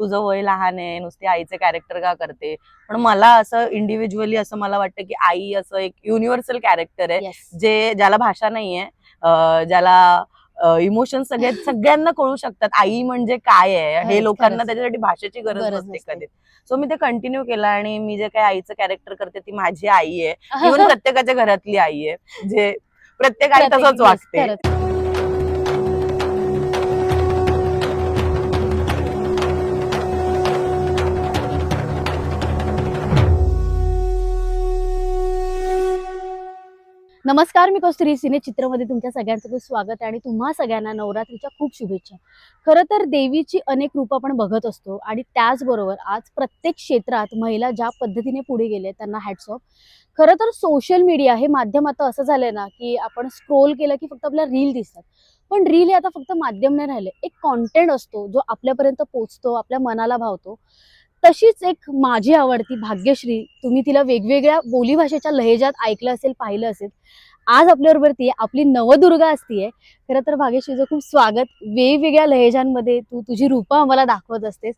तुझं वय लहान आहे नुसती आईचे कॅरेक्टर का करते? पण मला असं इंडिव्हिज्युअली असं मला वाटतं की आई असं एक युनिव्हर्सल कॅरेक्टर आहे जे ज्याला भाषा नाहीये ज्याला इमोशन सगळे सगळ्यांना कळू शकतात आई म्हणजे काय आहे? हे लोकांना. त्याच्यासाठी भाषेची गरज नसते. कधी सो मी ते कंटिन्यू केलं आणि मी जे काही आईचं कॅरेक्टर करते ती माझी आई आहे. इव्हन प्रत्येकाच्या घरातली आई आहे जे प्रत्येक आई तसंच वागते. नमस्कार मी कस्तुरी सिने चित्रमध्ये तुमच्या सगळ्यांचं खूप स्वागत आहे आणि तुम्हा सगळ्यांना नवरात्रीच्या खूप शुभेच्छा. खरं तर देवीची अनेक रूप आपण बघत असतो आणि त्याचबरोबर आज प्रत्येक क्षेत्रात महिला ज्या पद्धतीने पुढे गेले त्यांना हॅट्स खरं तर सोशल मीडिया हे माध्यम आता असं झालंय ना की आपण स्क्रोल केलं की फक्त आपल्या रील दिसतात. पण रील हे आता फक्त माध्यम नाही राहिले एक कॉन्टेंट असतो जो आपल्यापर्यंत पोचतो आपल्या मनाला भावतो. तशीच एक माझी आवडती भाग्यश्री तुम्ही तिला वेगवेगळ्या बोलीभाषेच्या लहेजात ऐकलं असेल पाहिलं असेल आज आपल्याबरोबर ती आपली नवदुर्गा असतीये. खरं तर भाग्यश्रीचं खूप स्वागत. वेगवेगळ्या लहेजांमध्ये तू तुझी रूपं आम्हाला दाखवत असतेस.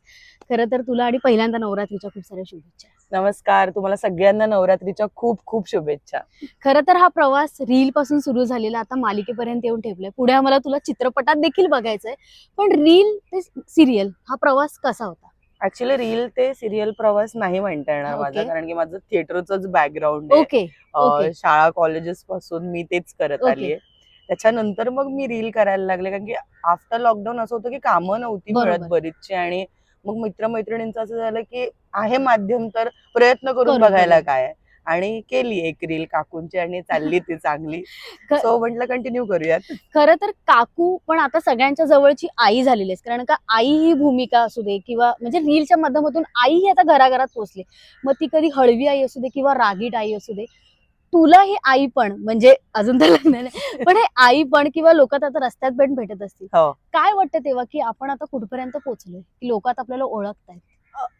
खरं तर तुला आणि पहिल्यांदा नवरात्रीच्या खूप साऱ्या शुभेच्छा. नमस्कार. तुम्हाला सगळ्यांना नवरात्रीच्या खूप खूप शुभेच्छा. खरं तर हा प्रवास रील पासून सुरू झालेला आता मालिकेपर्यंत येऊन ठेवलाय पुढे आम्हाला तुला चित्रपटात देखील बघायचंय. पण रील ते सिरियल हा प्रवास कसा होता? ऍक्च्युली रील ते सिरियल प्रवास नाही म्हणता येणार माझा. कारण की माझं थिएटरच बॅकग्राऊंड आहे. शाळा कॉलेजेस पासून मी तेच करत. आलीये त्याच्यानंतर मग मी रील करायला लागले कारण की आफ्टर लॉकडाऊन असं होतं की कामं नव्हती. मिळत बरीचशी आणि मग मित्रमैत्रिणींचं असं झालं की आहे माध्यम तर प्रयत्न करून करू, बघायला. काय. आणि केली एक रील काकूंची आणि चालली ती चांगली. सो म्हटलं कंटिन्यू करूयात. खरं तर काकू पण आता सगळ्यांच्या जवळची आई झालेली आहे कारण का आई ही भूमिका असू दे किंवा म्हणजे रीलच्या माध्यमातून आई ही आता घराघरात पोहोचली. मग ती कधी हळवी आई असू दे किंवा रागीट आई असू दे तुला ही आई पण म्हणजे अजून तर लग्न नाही पण हे आई पण किंवा लोक आता रस्त्यात पण भेटत असतील. हो. काय वाटतं तेव्हा की आपण आता कुठपर्यंत पोहोचलोय? की लोक आता आपल्याला ओळखतायत?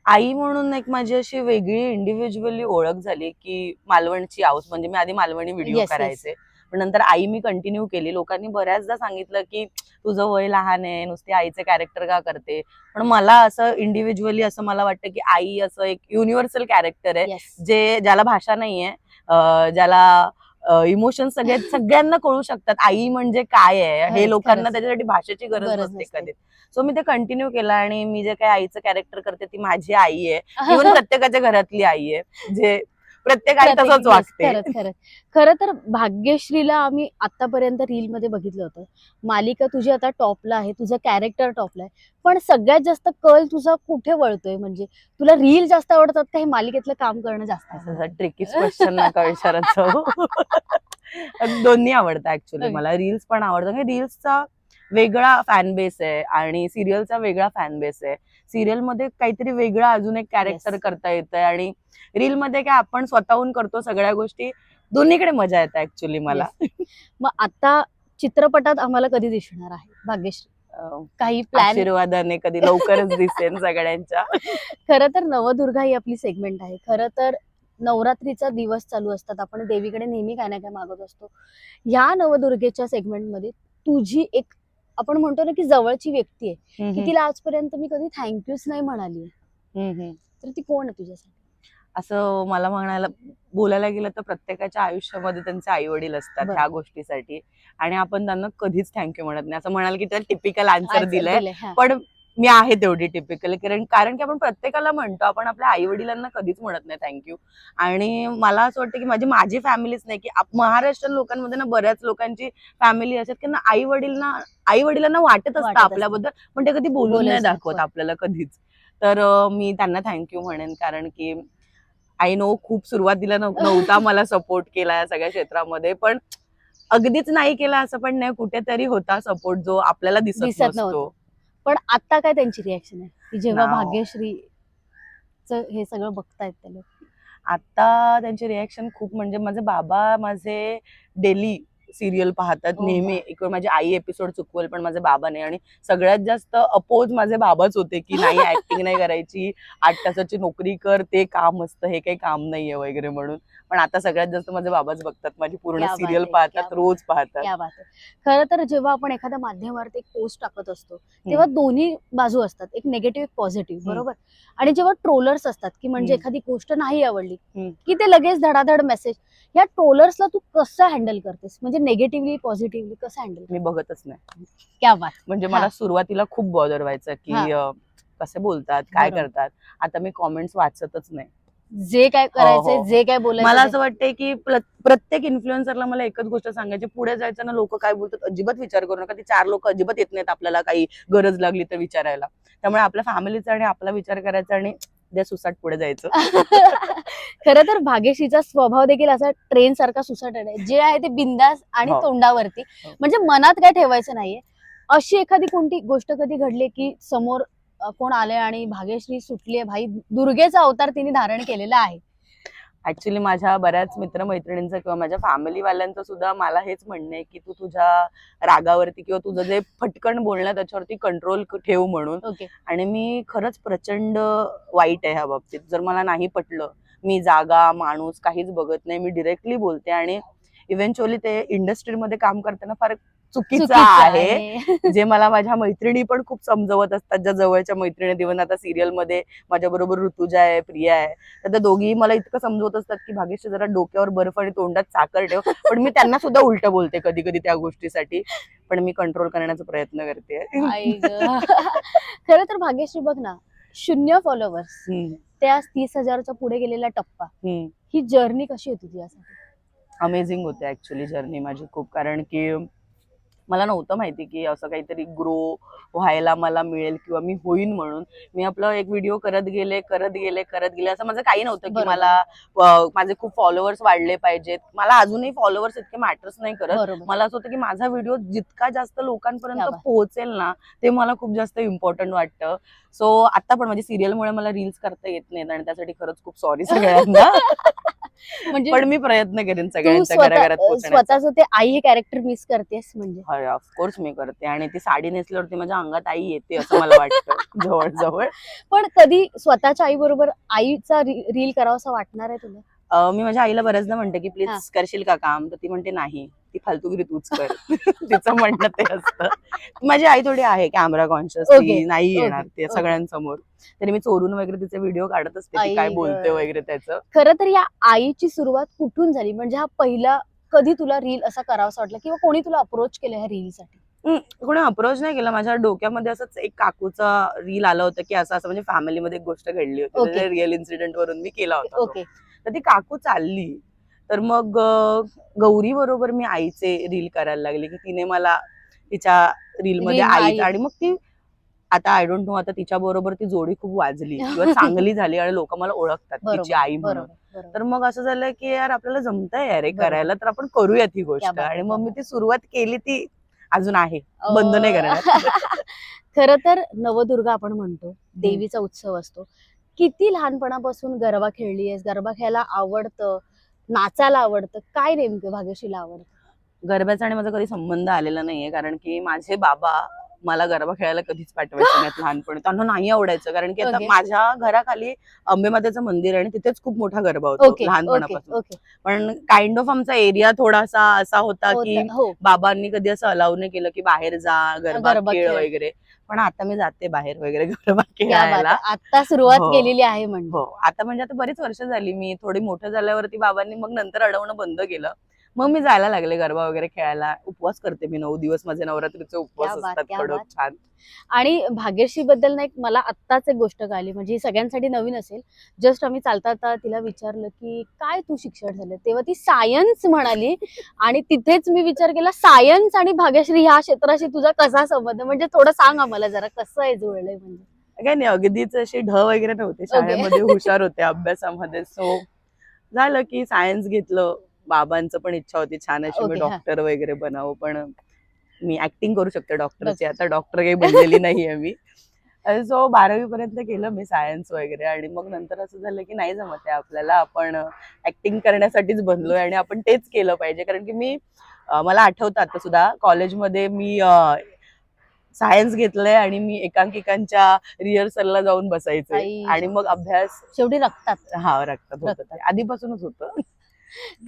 आई म्हणून एक माझी अशी वेगळी इंडिव्हिज्युअली ओळख झाली की मालवणची आऊस म्हणजे मी आधी मालवणी व्हिडिओ Yes, yes. करायचे. पण नंतर आई मी कंटिन्यू केली. लोकांनी बऱ्याचदा सांगितलं की तुझं वय लहान आहे नुसती आईचे कॅरेक्टर का करते? पण मला असं इंडिव्हिज्युअली असं मला वाटतं की आई असं एक युनिव्हर्सल कॅरेक्टर आहे येस जे ज्याला भाषा नाहीये अं, ज्याला इमोशन सगळे सगळ्यांना कळू शकतात आई म्हणजे काय आहे हे लोकांना. त्याच्यासाठी भाषेची गरज नसते. कधी सो मी ते कंटिन्यू केलं आणि मी जे काही आईचं कॅरेक्टर करते ती माझी आई आहे इव्हन प्रत्येकाच्या घरातली आई आहे जे प्रत्येक आई प्रत्येक- तसंच वागते खरंच खरंच. खरं तर भाग्यश्रीला आम्ही आतापर्यंत रील मध्ये बघितलं होतं. मालिका तुझी आता टॉपला आहे तुझं कॅरेक्टर टॉपला आहे. पण सगळ्यात जास्त कल तुझा कुठे वळतोय? म्हणजे तुला रील जास्त आवडतात का हे मालिकेतलं काम करणं जास्त ट्रिकी क्वेश्चन नका विचारत दोन्ही आवडतं ऍक्च्युली. मला. रील्स पण आवडतं. रील्सचा वेगळा फॅन बेस आहे आणि सिरियलचा वेगळा फॅन बेस आहे. सिरियलमध्ये काहीतरी वेगळं अजून एक कॅरेक्टर Yes. करता येतंय आणि रील मध्ये काय आपण स्वतःहून करतो सगळ्या गोष्टी दोन्हीकडे मजा येते ऍक्च्युली मला. मग आता चित्रपटात आम्हाला कधी दिसणार आहे? भाग्यश्री. काही प्लॅन आशीर्वादाने कधी लवकरच दिसेन सगळ्यांच्या. खरं तर नवदुर्गा ही आपली सेगमेंट आहे. खरं तर नवरात्रीचा दिवस चालू असतात. आपण देवीकडे नेहमी काय ना काय मागत असतो. ह्या नवदुर्गेच्या सेगमेंटमध्ये तुझी एक आपण म्हणतो ना की जवळची व्यक्ती आहे. की तिला आजपर्यंत मी कधी थँक्यूच नाही म्हणाली. तर ती कोण आहे तुझ्यासाठी? असं मला म्हणायला बोलायला गेलं तर प्रत्येकाच्या आयुष्यामध्ये त्यांचे आई वडील असतात. ह्या गोष्टीसाठी. आणि आपण त्यांना कधीच थँक्यू म्हणत नाही. असं म्हणाल की त्याला टिपिकल आन्सर दिलंय. पण मी आहे तेवढी टिपिकल कारण कारण की आपण प्रत्येकाला म्हणतो आपण आपल्या आई वडिलांना कधीच म्हणत नाही थँक्यू आणि मला असं वाटतं की माझी माझी फॅमिलीच नाही की महाराष्ट्रीयन लोकांमध्ये ना बऱ्याच लोकांची फॅमिली असतात की ना आई वडीलना आई वडिलांना वाटत असतं. आपल्याबद्दल पण ते कधी बोलून नाही दाखवत. आपल्याला कधीच तर मी त्यांना थँक्यू म्हणेन कारण की आय नो खूप सुरुवातीला नव्ह- नव्हता मला सपोर्ट केला या सगळ्या क्षेत्रामध्ये पण अगदीच नाही केला असं पण नाही कुठेतरी होता सपोर्ट जो आपल्याला दिसत नसतो नव्हता. पण आता काय त्यांची रिॲक्शन आहे? की जेव्हा. भाग्यश्री हे सगळं बघतायत ते लोक. आता त्यांची रिॲक्शन खूप म्हणजे माझे बाबा माझे डेली सिरियल पाहतात हो, नेहमी. एक वेळ माझी आई एपिसोड चुकवेल पण माझे बाबा नाही आणि सगळ्यात जास्त अपोज माझे बाबाच होते की नाही ऍक्टिंग नाही करायची. आठ तासाची नोकरी कर ते काम असतं हे काही काम नाहीये वगैरे म्हणून. पण आता सगळ्यात जास्त माझे बाबाच बघतात. माझी पूर्ण सिरियल पाहतात रोज पाहतात. क्या बात आहे. खरं तर जेव्हा आपण एखाद्या माध्यमावरती एक पोस्ट टाकत असतो तेव्हा दोन्ही बाजू असतात एक नेगेटिव्ह एक पॉझिटिव्ह. बरोबर? आणि जेव्हा ट्रोलर्स असतात की म्हणजे. एखादी गोष्ट नाही आवडली. की ते लगेच धडाधड मेसेज या ट्रोलर्सला तू कसं हँडल करतेस? म्हणजे नेगेटिव्हली पॉझिटिव्हली कसं हँडल मी बघतच नाही. क्या बात. म्हणजे. मला सुरुवातीला खूप बॉदर व्हायचं की कसे बोलतात काय. करतात? आता मी कॉमेंट्स वाचतच नाही. जे काय करायचंय हो. जे काय बोलायचं मला असं वाटतंय की प्र- प्रत्येक इन्फ्लुएन्सरला मला एकच गोष्ट सांगायची पुढे जायचं ना लोक काय बोलतात अजिबात विचार करू नका. ती चार लोक अजिबात येत नाहीत आपल्याला काही गरज लागली तर विचारायला. त्यामुळे आपल्या फॅमिलीचा आणि आपला विचार करायचा आणि द्या सुसाट पुढे जायचं. खरं तर भाग्यश्रीचा स्वभाव देखील असा ट्रेन सारखा सुसाट आहे. जे आहे ते बिंदास आणि हो. तोंडावरती. हो. म्हणजे मनात काय ठेवायचं नाहीये. अशी एखादी कोणती गोष्ट कधी घडली की समोर कोण आले आणि भाग्यश्री सुटली आहे भाई दुर्गेचा अवतार तिने धारण केलेला आहे. ऍक्च्युली माझ्या बऱ्याच मित्रमैत्रिणींचं किंवा माझ्या फॅमिलीवाल्यांचं सुद्धा मला हेच म्हणणं आहे की तू तुझ्या रागावरती किंवा तुझं जे फटकन बोलणं त्याच्यावरती कंट्रोल ठेव म्हणून. ओके आणि मी खरंच प्रचंड वाईट आहे ह्या बाबतीत. जर मला नाही पटलं मी जागा माणूस काहीच बघत नाही मी डिरेक्टली बोलते आणि इव्हेंच्युअली ते इंडस्ट्रीमध्ये काम करताना फार चुकीचं आहे. जे मला माझ्या मैत्रिणी पण खूप समजवत असतात. ज्या जवळच्या मैत्रिणी दिवन आता सिरियलमध्ये माझ्या बरोबर ऋतुजा आहे प्रिया आहे तर त्या दोघी मला इतकं समजवत असतात की भाग्यश्री जरा डोक्यावर बर्फ आणि तोंडात साखर ठेव. पण मी त्यांना सुद्धा उलट बोलते कधी कधी त्या गोष्टीसाठी. पण मी कंट्रोल करण्याचा प्रयत्न करते. खरं तर भाग्यश्री बघ ना शून्य फॉलोअर्स ते आज तीस हजारच्या पुढे गेलेला टप्पा. ही जर्नी कशी होती तुझ्यासाठी? अमेझिंग होते ऍक्च्युली जर्नी माझी खूप. कारण की मला नव्हतं माहिती की असं काहीतरी ग्रो व्हायला मला मिळेल किंवा मी होईन म्हणून. मी आपलं एक व्हिडिओ करत गेले करत गेले करत गेले असं माझं काही नव्हतं की. मला माझे खूप फॉलोअर्स वाढले पाहिजेत. मला अजूनही फॉलोअर्स इतके मॅटर्स नाही करत. मला असं होतं की माझा व्हिडिओ जितका जास्त लोकांपर्यंत. पोहोचेल ना ते मला खूप जास्त इम्पॉर्टंट वाटतं. सो आता पण म्हणजे सिरियलमुळे मला रील्स करता येत नाहीत आणि त्यासाठी खरंच खूप सॉरी सगळ्यांना. म्हणजे पण मी प्रयत्न करेन सगळ्यांच्या घराघरात स्वतःच ते आई हे कॅरेक्टर मिस करतेस म्हणजे? ऑफकोर्स मी करते. आणि ती साडी नेसल्यावरती माझ्या अंगात आई येते असं मला वाटतं. जवळजवळ. पण कधी स्वतःच्या आई बरोबर आईचा रील करावासा वाटणार आहे तुला? मी माझ्या आईला बऱ्याचदा म्हणते की. प्लीज करशील का काम? तर ती म्हणते नाही ती फालतूगिरी तूच कर. तिचं म्हणणं ते असतं. माझी आई थोडी आहे कॅमेरा कॉन्शियस नाही येणार ते. सगळ्यांसमोर. तरी मी चोरून वगैरे तिचे व्हिडिओ काढत असते काय. बोलते वगैरे त्याचं. खरं तर या आईची सुरुवात कुठून झाली? म्हणजे हा पहिला कधी तुला रील असा करावासा वाटला किंवा कोणी तुला अप्रोच केलं ह्या रील साठी हम्म, कोणी अप्रोच नाही केला. माझ्या डोक्यामध्ये असंच एक काकूचा रील आला होता की असं असं म्हणजे फॅमिलीमध्ये एक गोष्ट घडली. होती. रिअल इन्सिडेंट वरून मी केला होता तर ती काकू चालली. तर मग गौरी बरोबर मी आईचे रील करायला लागले की तिने मला तिच्या रील मध्ये Reel आई. आणि मग ती आता आय डोंट नो आता तिच्या बरोबर ती जोडी खूप वाजली. किंवा चांगली झाली आणि लोक मला ओळखतात तिची आई म्हणून. तर मग असं झालं की यार आपल्याला जमतंय यार बरोबर. करायला तर आपण करूयात ही गोष्ट. आणि मग मी ती सुरुवात केली ती अजून आहे. बंद नाही करणार. खर तर नवदुर्गा आपण म्हणतो देवीचा उत्सव असतो. किती लहानपणापासून गरबा खेळली आहेस गरबा खेळायला आवडतं? नाचायला आवडतं? काय नेमकं भाग्यशीला आवडतं? गरब्याचा आणि माझा कधी संबंध आलेला नाहीये कारण की माझे बाबा मला गरबा खेळायला कधीच पाठवायचे नाहीत लहानपणी. त्यांना नाही आवडायचं कारण की आता Okay. माझ्या घराखाली अंबेमातेचं मंदिर आहे आणि तिथेच खूप मोठा गरबा होतो लहानपणापासून. पण काइंड ऑफ आमचा एरिया थोडासा असा होता की हो. बाबांनी कधी असं अलाव नाही केलं की बाहेर जा गरबा खेळ. वगैरे. पण आता मी जाते बाहेर वगैरे. आता सुरुवात हो. केलेली आहे म्हणजे. हो. आता म्हणजे आता बरीच वर्ष झाली. मी थोडी मोठं झाल्यावरती बाबांनी मग नंतर अडवणं बंद केलं. मग मी जायला लागले गरबा वगैरे खेळायला. उपवास करते मी नऊ दिवस. माझे नवरात्रीचे उपवास क्या बात, असतात. क्या कडक बात. छान. आणि भाग्यश्री बद्दल ना एक मला आत्ताच एक गोष्ट कळाली. म्हणजे ही सगळ्यांसाठी नवीन असेल. जस्ट आम्ही चालता चालता तिला विचारलं की काय तू शिक्षण झालं? तेव्हा ती सायन्स म्हणाली. आणि तिथेच मी विचार केला सायन्स आणि भाग्यश्री ह्या क्षेत्राशी तुझा कसा संबंध? म्हणजे थोडं सांग आम्हाला जरा कसं आहे जुळलंय म्हणजे. काय नाही अगदीच अशी ढ वगैरे नव्हते. शाळेमध्ये हुशार होते अभ्यासामध्ये. सो झालं की सायन्स घेतलं. बाबांचं पण इच्छा होती छान अशी मी Okay, हा. डॉक्टर वगैरे बनावं पण मी ऍक्टिंग करू शकते डॉक्टरची आता डॉक्टर काही बनलेली नाहीये मी. सो बारावी पर्यंत केलं मी सायन्स वगैरे आणि मग नंतर असं झालं की नाही जमत आहे आपल्याला. आपण ऍक्टिंग करण्यासाठीच बनलोय आणि आपण तेच केलं पाहिजे. कारण की मी अं, मला आठवतं आता सुद्धा कॉलेजमध्ये मी सायन्स घेतलंय आणि मी एकांकिकांच्या रिहर्सलला जाऊन बसायचे आई. आणि मग अभ्यास शेवटी रक्तात. हा रक्तात होतं. आधीपासूनच होतं.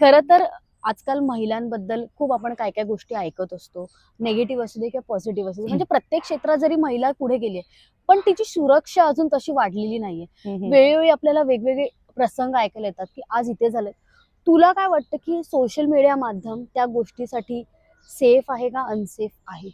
खरं तर आजकाल महिलांबद्दल खूप आपण काय काय गोष्टी ऐकत असतो. नेगेटिव्ह असू दे किंवा पॉझिटिव्ह असू दे. म्हणजे प्रत्येक क्षेत्रात जरी महिला पुढे गेली पण तिची सुरक्षा अजून तशी वाढलेली नाहीये. वेळोवेळी आपल्याला वेगवेगळे प्रसंग ऐकायला येतात की आज इथे झालं तुला काय वाटतं की सोशल मीडिया माध्यम त्या गोष्टीसाठी सेफ आहे का अनसेफ आहे?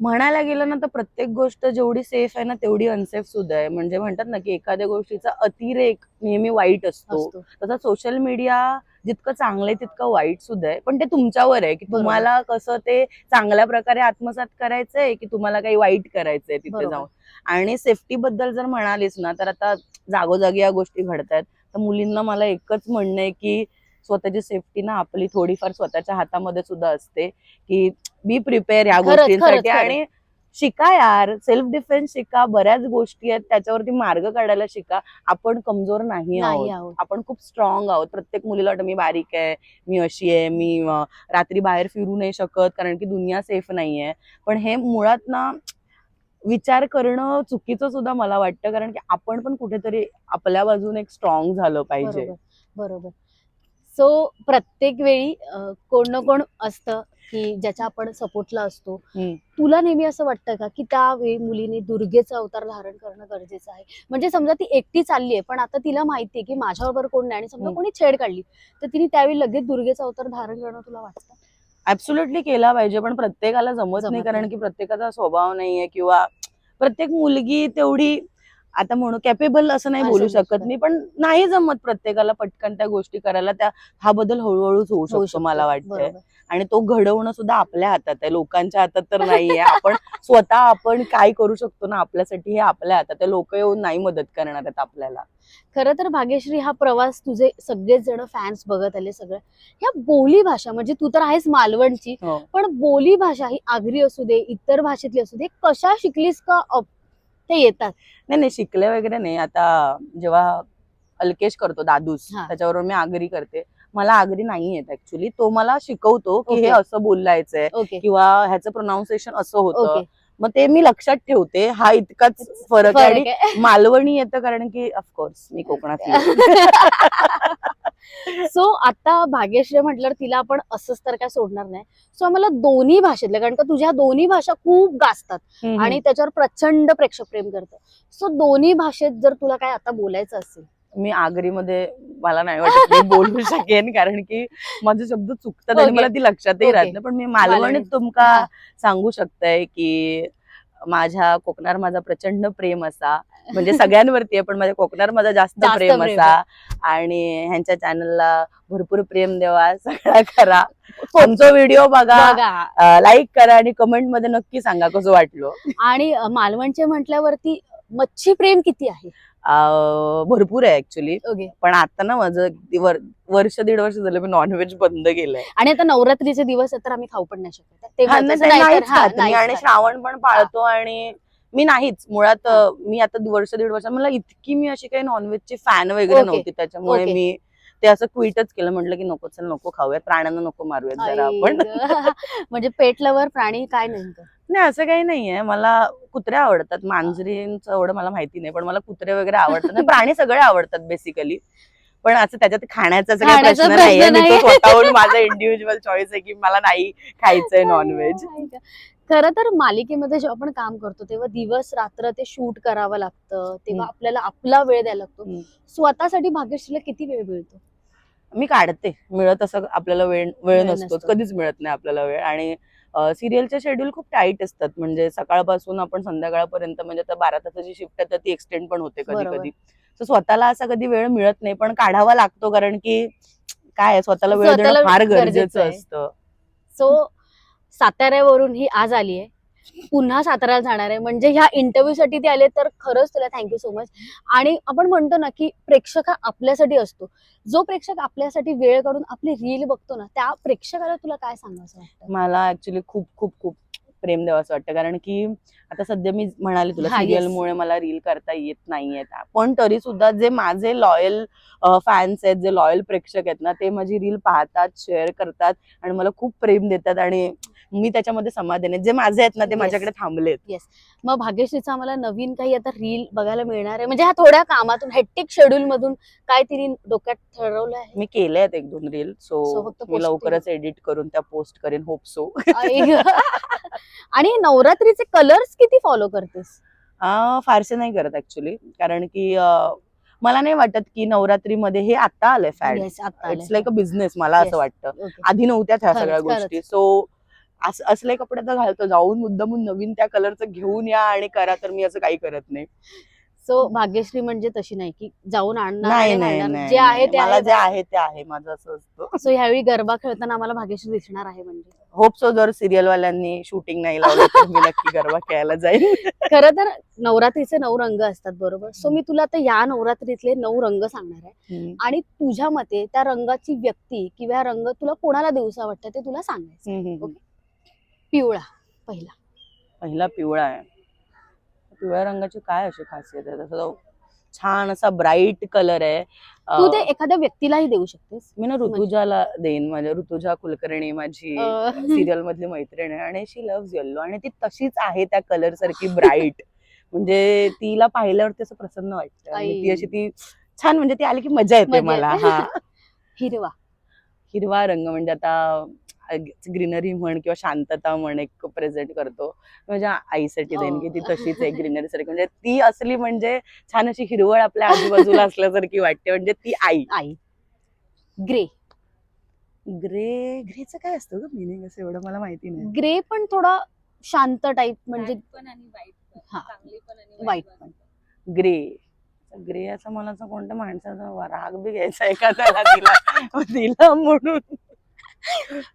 म्हणायला गेलं ना तर प्रत्येक गोष्ट जेवढी सेफ आहे ना तेवढी अनसेफ सुद्धा आहे. म्हणजे म्हणतात ना की एखाद्या गोष्टीचा अतिरेक नेहमी वाईट असतो. तसं सोशल मीडिया जितकं चांगलं तितकं वाईट सुद्धा आहे. पण ते तुमच्यावर आहे की. तुम्हाला कसं ते चांगल्या प्रकारे आत्मसात करायचंय की तुम्हाला काही वाईट करायचंय तिथे. जाऊन. आणि सेफ्टी बद्दल जर म्हणालीस ना तर आता जागोजागी या गोष्टी घडतायत. तर मुलींना मला एकच म्हणणं आहे की स्वतःची सेफ्टी ना आपली थोडीफार स्वतःच्या हातामध्ये सुद्धा असते की बी प्रिपेअर या गोष्टींसाठी. आणि शिका यार सेल्फ डिफेन्स शिका बऱ्याच गोष्टी आहेत त्याच्यावरती मार्ग काढायला शिका. आपण कमजोर नाही आहोत. नाही आपण खूप स्ट्रॉंग आहोत. प्रत्येक मुलीला वाटतं मी बारीक आहे मी अशी आहे मी रात्री बाहेर फिरू नाही शकत कारण की दुनिया सेफ नाहीये. पण हे मुळात ना विचार करणं चुकीचं सुद्धा मला वाटतं कारण की आपण पण कुठेतरी आपल्या बाजूने एक स्ट्रॉंग झालं पाहिजे. बरोबर. सो प्रत्येक वेळी कोण ना कोण असतं की ज्याच्या आपण सपोर्टला असतो. तुला नेहमी असं वाटतं का की त्यावेळी मुलीने दुर्गेचा अवतार धारण करणं गरजेचं आहे म्हणजे समजा ती एकटी चालली आहे पण आता तिला माहिती आहे की माझ्याबरोबर कोण नाही आणि समजा. कोणी छेड काढली तर तिने त्यावेळी लगेच दुर्गेचा अवतार धारण करणं तुला वाटतं ऍब्सोल्युटली केला पाहिजे पण प्रत्येकाला जमत नाही कारण. की प्रत्येकाचा स्वभाव नाहीये किंवा प्रत्येक मुलगी तेवढी आता म्हणू कॅपेबल असं नाही बोलू. शकत मी पण नाही जमत प्रत्येकाला पटकन त्या गोष्टी करायला त्या हा बदल हळूहळूच होऊ शकतो. मला वाटतंय. आणि तो घडवणं सुद्धा आपल्या हातात आहे लोकांच्या हातात तर नाहीये आपण स्वतः आपण काय करू शकतो ना आपल्यासाठी हे आपल्या हातात आहे लोक येऊन नाही मदत करणार आहेत आपल्याला खरं तर भाग्यश्री हा प्रवास तुझे सगळेच जण फॅन्स बघत आले सगळं ह्या बोली भाषा म्हणजे तू तर आहेस मालवणची हो. पण बोली भाषा ही आगरी असू दे इतर भाषेतली असू दे कशा शिकलीस का ते येतात. नाही नाही शिकले वगैरे नाही. आता जेव्हा अल्केश करतो दादूस हा. त्याच्याबरोबर मी आगरी करते. मला आगरी नाही येत ऍक्च्युली तो मला शिकवतो की हे Okay. असं बोलायचंय ओके. किंवा ह्याचं प्रोनाऊन्सिएशन असं होतं. ओके. मग ते मी लक्षात ठेवते. हा इतकाच फरक आहे आणि मालवणी येतं कारण की ऑफकोर्स मी कोकणातली सो आता भाग्यश्री म्हटल्यावर तिला आपण असंच तर काय सोडणार नाही. सो आम्हाला दोन्ही भाषेतल्या कारण का तुझ्या दोन्ही भाषा खूप गाजतात आणि आणि त्याच्यावर प्रचंड प्रेक्षक प्रेम करतं. सो दोन्ही भाषेत जर तुला काय आता बोलायचं असेल मी आगरीमध्ये मला नाही वाटत मी बोलू शकेन कारण की माझे शब्द चुकतात आणि. मला ती लक्षातही राहत. नाही पण मी मालवणीत. तुमका. सांगू शकताय की माझ्या कोकणार माझा प्रचंड प्रेम असा म्हणजे सगळ्यांवरती आहे पण माझ्या कोकणार माझा जास्त प्रेम असा आणि ह्यांच्या चॅनलला भरपूर प्रेम देवा सगळा करा आमचा व्हिडिओ बघा लाईक करा आणि कमेंटमध्ये नक्की सांगा कसं वाटलो आणि मालवणचे म्हटल्यावरती मच्छी प्रेम किती आहे भरपूर आहे ऍक्च्युली ओके. पण आता ना माझं अगदी वर- वर्ष दीड वर्ष झालं मी नॉनव्हेज बंद केलंय. आणि आता नवरात्रीचे दिवस आहेत तर आम्ही खाऊ पण नाही शकत. तेव्हा हा, नाही, तसं ते नाही तर- नाहीच हा, खात मी नाहीच आणि खात. श्रावण पण पाळतो आणि मी नाहीच. मुळात अं, मी आता वर्ष दीड वर्ष मला इतकी मी अशी काही नॉनव्हेजची फॅन वगैरे. नव्हती त्याच्यामुळे. मी ते असं क्विटच केलं म्हटलं की नको चल नको खाऊयात प्राण्यांना नको मारूयात जरा आपण. म्हणजे पेट लवर प्राणी काय नेमकं? नाही असं काही नाहीये. मला कुत्रे आवडतात. मांजरींचं एवढं मला माहिती नाही पण मला कुत्रे वगैरे आवडतात. प्राणी सगळे आवडतात बेसिकली पण असं त्याच्यात खाण्याचा काही खाण्याचा प्रश्न नाहीये. मी तो. स्वतःहून माझा इंडिव्हिज्युअल चॉईस आहे की मला नाही खायचंय नॉनव्हेज. खरं तर मालिकेमध्ये जेव्हा आपण काम करतो तेव्हा दिवस रात्र ते शूट करावं लागतं. तेव्हा. आपल्याला आपला वेळ द्यायला लागतो. स्वतःसाठी भाग्यश्रीला किती वेळ मिळतो? मी काढते. मिळत असं आपल्याला वेळ वेळ नसतो. कधीच मिळत नाही आपल्याला वेळ. आणि सिरियलचे शेड्यूल खूप टाईट असतात. म्हणजे सकाळपासून आपण संध्याकाळपर्यंत म्हणजे आता बारा तासाची शिफ्ट आहे तर ती एक्सटेंड पण होते कधी. कधी. तर स्वतःला असा कधी वेळ मिळत नाही पण काढावा लागतो कारण की काय स्वतःला वेळ देणं फार गरजेचं. असतं. सो साताऱ्यावरून ही आज आली आहे पुन्हा साताऱ्याला जाणार आहे. म्हणजे ह्या इंटरव्ह्यू साठी ती आले तर खरंच तुला थँक्यू सो मच आणि आपण म्हणतो ना की प्रेक्षक हा आपल्यासाठी असतो. जो प्रेक्षक आपल्यासाठी वेळ काढून आपली रील बघतो ना त्या प्रेक्षकाला तुला काय सांगायचं वाटतं? मला ऍक्च्युली खूप खूप खूप प्रेम द्यावं असं वाटतं. कारण की आता सध्या मी म्हणाले तुला हा, yes. सिरियल मुळे मला रील करता येत नाहीयेत. पण तरी सुद्धा जे माझे लॉयल फॅन्स आहेत जे लॉयल प्रेक्षक आहेत ना ते माझी रील पाहतात शेअर करतात आणि मला खूप प्रेम देतात. आणि मी त्याच्यामध्ये समाधान आहे. जे माझे आहेत ना ते. माझ्याकडे थांबलेत. मग भाग्यश्रीचा आम्हाला नवीन काही आता रील बघायला मिळणार आहे? म्हणजे ह्या थोड्या कामातून हेक्टिक शेड्यूल मधून काय तिने डोक्यात ठरवलं आहे? मी केले आहेत एक दोन रील सो मी लवकरच एडिट करून त्या पोस्ट करेन. Hope so. आणि नवरात्रीचे कलर्स किती फॉलो करतेस? फारसे नाही करत ऍक्च्युली कारण की मला नाही वाटत की नवरात्रीमध्ये हे आता आलंय fad it's like a business मला. असं वाटतं. आधी नव्हत्या त्या खरंच, सगळ्या. गोष्टी. सो असले कपडे तर घालतो. जाऊन मुद्दामून नवीन त्या कलरचं घेऊन या आणि करा तर मी असं काही करत नाही. सो भाग्यश्री म्हणजे तशी नाही की जाऊन आणणार नाही जे आहे ते. मला जे आहे ते आहे. माझं असं असतं. सो ह्यावेळी गरबा खेळताना आम्हाला भाग्यश्री दिसणार आहे म्हणजे. होप सो जर सिरियल वाल्यांनी शूटिंग नाही लावलं तर मी नक्की गरबा खेळायला जाईन. खरं तर नवरात्रीचे नऊ रंग असतात बरोबर? सो मी तुला आता या नवरात्रीतले नऊ रंग सांगणार आहे. आणि तुझ्या मते त्या रंगाची व्यक्ती किंवा रंग तुला कोणाला दिवसा वाटतं ते तुला सांगायचं. हम्म. पिवळा पहिला. पहिला पिवळा आहे. पिवळ्या रंगाची काय अशी खासियत आहे? तसं छान असा ब्राईट कलर आहे. तू ते एखाद्या व्यक्तीलाही देऊ शकतेस. मी ना ऋतुजाला देईन. माझ्या ऋतुजा कुलकर्णी माझी सिरियल मधली मैत्रीण आहे आणि शी लव्ह येल्लो आणि ती तशीच आहे त्या कलर सारखी ब्राईट म्हणजे तिला पाहिल्यावरती असं प्रसन्न वाटतं. ती. अशी ती छान म्हणजे ती आली की मजा येते. मला. हा. हिरवा. हिरवा रंग म्हणजे आता ग्रीनरी म्हण किंवा शांतता म्हण एक प्रेझेंट करतो. माझ्या आईसाठी देईन की ती Oh. तशीच आहे ग्रीनरी सारखी. म्हणजे ती असली म्हणजे छान अशी हिरवळ आपल्या आजूबाजूला असल्यासारखी वाटते. म्हणजे ती आई. आई. ग्रे. ग्रे ग्रेचं काय असतं ग मिनिंग असं एवढं मला माहिती नाही. ग्रे पण थोडा शांत टाइप म्हणजे Black पण आणि white पण. हा. चांगली पण आणि White वाईट पण. Grey grey. असं मला असं कोणत्या माणसाचा राग बी घ्यायचा एखाद्याला दिला दिला म्हणून.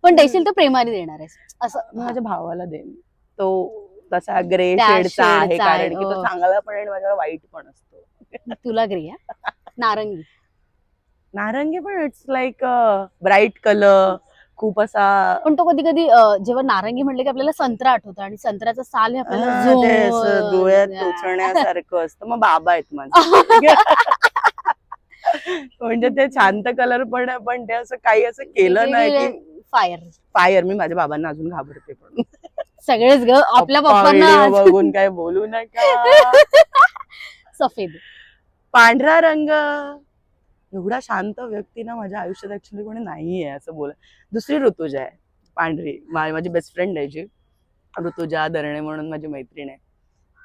पण देशील तर प्रेमाने देणार आहेस असं. माझ्या भावाला देईन तो तसा ग्रे शेडचा आहे आहे, कारण की तो हो. चांगला पण आहे आणि माझ्याकडे वाईट पण असतो. तुला ग्रे नारंगी. नारंगी पण इट्स लाईक ब्राईट कलर खूप असा पण तो कधी कधी जेव्हा नारंगी म्हटलं की आपल्याला संत्रा आठवतं आणि संत्र्याचं साल हे आपल्याला डोळ्यात. टोचण्यासारखं असतं. मग बाबा आहेत माझे. म्हणजे ते शांत कलर पण आहे, पण ते असं काही असं केलं नाही की फायर फायर मी माझ्या बाबांना अजून घाबरते पण. सगळेच ग आपल्या पप्पा पप्पांना video बघून काय बोलू नका. सफेद. पांढरा रंग. एवढा शांत व्यक्ती ना माझ्या आयुष्यात ऍक्च्युली कोणी नाहीये असं बोला. दुसरी ऋतुजा आहे पांढरी. मा- माझी बेस्ट फ्रेंड आहे जी. ऋतुजा दरणे म्हणून माझी मैत्रीण आहे.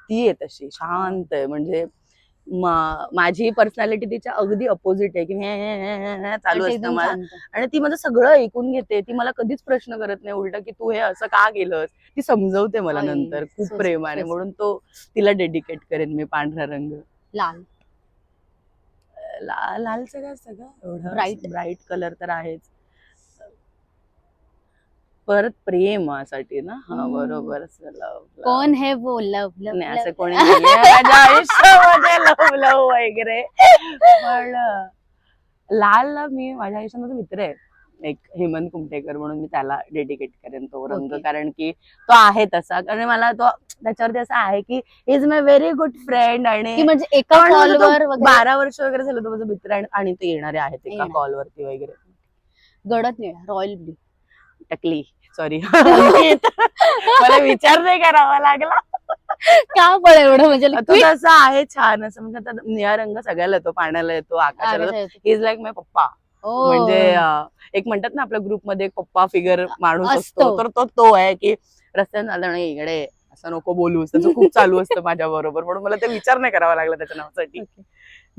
ती आहे तशी शांत आहे. म्हणजे माझी पर्सनॅलिटी तिच्या अगदी अपोजिट आहे की हे- चालू असतं मला. आणि ती माझं सगळं ऐकून घेते. ती मला कधीच प्रश्न करत नाही उलट की तू हे असं का केलंस ती समजवते मला नंतर खूप प्रेमाने. म्हणून तो तिला डेडिकेट करेन मी पांढरा रंग. लाल. ला- लालचं काय असतं का एवढं Bright. ब्राईट कलर तर आहेच. परत प्रेमासाठी ना हा. बरोबर. कोण हे वो लव लव नाही असं. कोणी नाहीये माझ्या आयुष्यामध्ये लव लव वगैरे पण लालला मी माझ्या आयुष्यात माझा मित्र आहे एक हेमंत कुमटेकर म्हणून मी त्याला डेडिकेट करेन तो रंग. कारण की तो आहे तसा कारण मला तो त्याच्यावरती असं आहे की is my very good friend आणि म्हणजे एका कॉलवर बारा वर्ष वगैरे झालं तो माझा मित्र आणि- ते येणारे आहेत एका. कॉलवरती वगैरे गडद निळा रॉयल ब्ल्यू टकली. सॉरी मला विचार नाही करावा लागला. का पण एवढं? म्हणजे तो तसा आहे छान. असं म्हणजे आता निळा रंग सगळ्याला येतो पाण्याला येतो आकाशाला इज लाईक माय पप्पा. ओ. म्हणजे एक म्हणतात ना आपल्या ग्रुपमध्ये एक पप्पा फिगर माणूस असतो. तर तो तो आहे की रस्त्याने चालताना इकडे असं नको बोलूस. त्याचं खूप चालू असतं माझ्या बरोबर. म्हणून मला ते विचार नाही करावा लागला त्याच्या नावासाठी.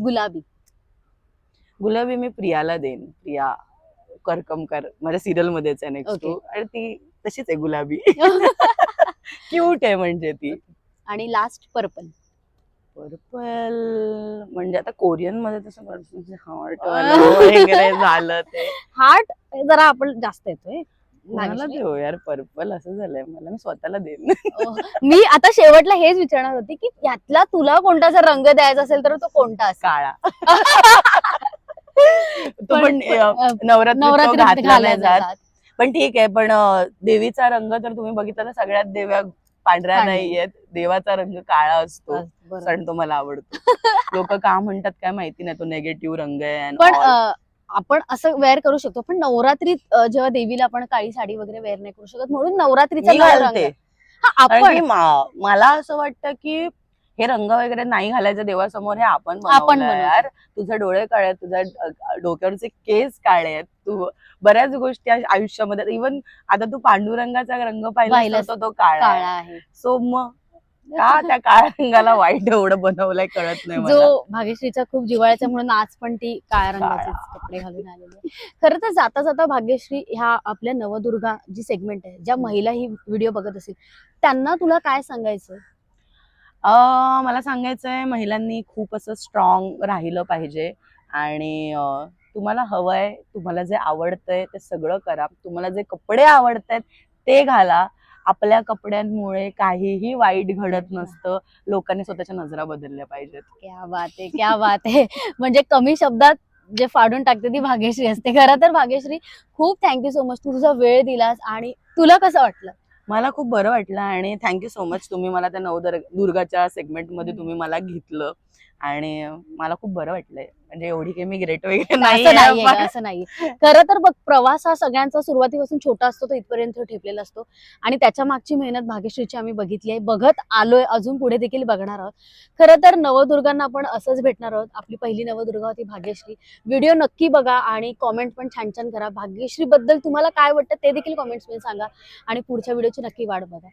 गुलाबी. गुलाबी मी प्रियाला देईन. प्रिया. करकमकर माझ्या सिरियल मध्येच आहे नेक्स्ट Okay. आणि ती तशीच आहे गुलाबी. क्यूट आहे म्हणजे ती. आणि लास्ट पर्पल पर्पल म्हणजे आता कोरियनमध्ये तसं हार्ट वगैरे झालं ते. हार्ट जरा आपण जास्त येतोय. भाग्यश्री. देऊ यार पर्पल असं झालंय मला. मी स्वतःला देईन. मी आता शेवटला हेच विचारणार होती की यातला तुला कोणता जर रंग द्यायचा असेल तर तो कोणता असेल? काळा. तो पण- नवरात्री घातला जात. पण ठीक आहे पण देवीचा रंग तर तुम्ही बघितला ना सगळ्यात देव्या पांढऱ्या. नाहीयेत देवाचा रंग काळा असतो. कारण तो मला आवडतो. लोक का म्हणतात काय माहिती नाही तो नेगेटिव्ह रंग आहे पण आपण असं वेअर करू शकतो पण नवरात्रीत जेव्हा देवीला आपण काळी साडी वगैरे वेअर नाही करू शकत म्हणून नवरात्रीचा आपण. मला असं वाटतं की हे रंग वगैरे नाही घालायचं देवासमोर हे आपण आपण. यार. तुझे डोळे काळे तुझ्या डोक्यावरचे केस काळे आहेत तू बऱ्याच गोष्टी आयु- आयुष्यामध्ये इव्हन आता तू पांडुरंगाचा रंग पाहिला तो काळा आहे. सो मग का त्या काळ्या रंगाला वाईट एवढं बनवलंय कळत नाही जो भाग्यश्रीचा खूप जिव्हाळ्याचा म्हणून आज पण ती काळ्या रंगाचे. कपडे घालून आलेली खरं तर जाता जाता भाग्यश्री ह्या आपल्या नवदुर्गा जी सेगमेंट आहे. ज्या महिला ही व्हिडिओ बघत असतील त्यांना तुला काय सांगायचं? मला सांगायचंय महिलांनी खूप असं स्ट्रॉंग राहिलं पाहिजे. आणि तुम्हाला हवंय तुम्हाला जे आवडतंय ते सगळं करा. तुम्हाला जे कपडे आवडतायत ते घाला. आपल्या कपड्यांमुळे काहीही वाईट घडत नसतं. लोकांनी स्वतःच्या नजरा बदलल्या पाहिजेत. क्या बात आहे क्या बात आहे. म्हणजे कमी शब्दात जे फाडून टाकते ती भाग्यश्री असते. खरं तर भाग्यश्री खूप थँक्यू सो मच तू तुझा वेळ दिलास आणि तुला कसं वाटलं? मला खूप बरं वाटलं आणि थँक्यू सो मच तुम्ही मला त्या नवदुर्ग दुर्गाच्या सेगमेंटमध्ये तुम्ही मला घेतलं आणि मला खूप बरं वाटलंय. म्हणजे एवढी काही मी ग्रेट वगैरे नाही असं नाहीये खरं तर बघ प्रवास हा सगळ्यांचा सुरुवातीपासून छोटा असतो तो इथपर्यंत ठेपलेला असतो. आणि त्याच्या मागची मेहनत भाग्यश्रीची आम्ही बघितली आहे. बघत आलोय अजून पुढे देखील बघणार आहोत. खरं तर नवदुर्गांना आपण असंच भेटणार आहोत. आपली पहिली नवदुर्गा होती भाग्यश्री. व्हिडिओ नक्की बघा आणि कॉमेंट पण छान छान करा. भाग्यश्री बद्दल तुम्हाला काय वाटतं ते देखील कॉमेंट्समध्ये सांगा. आणि पुढच्या व्हिडिओची नक्की वाट बघा.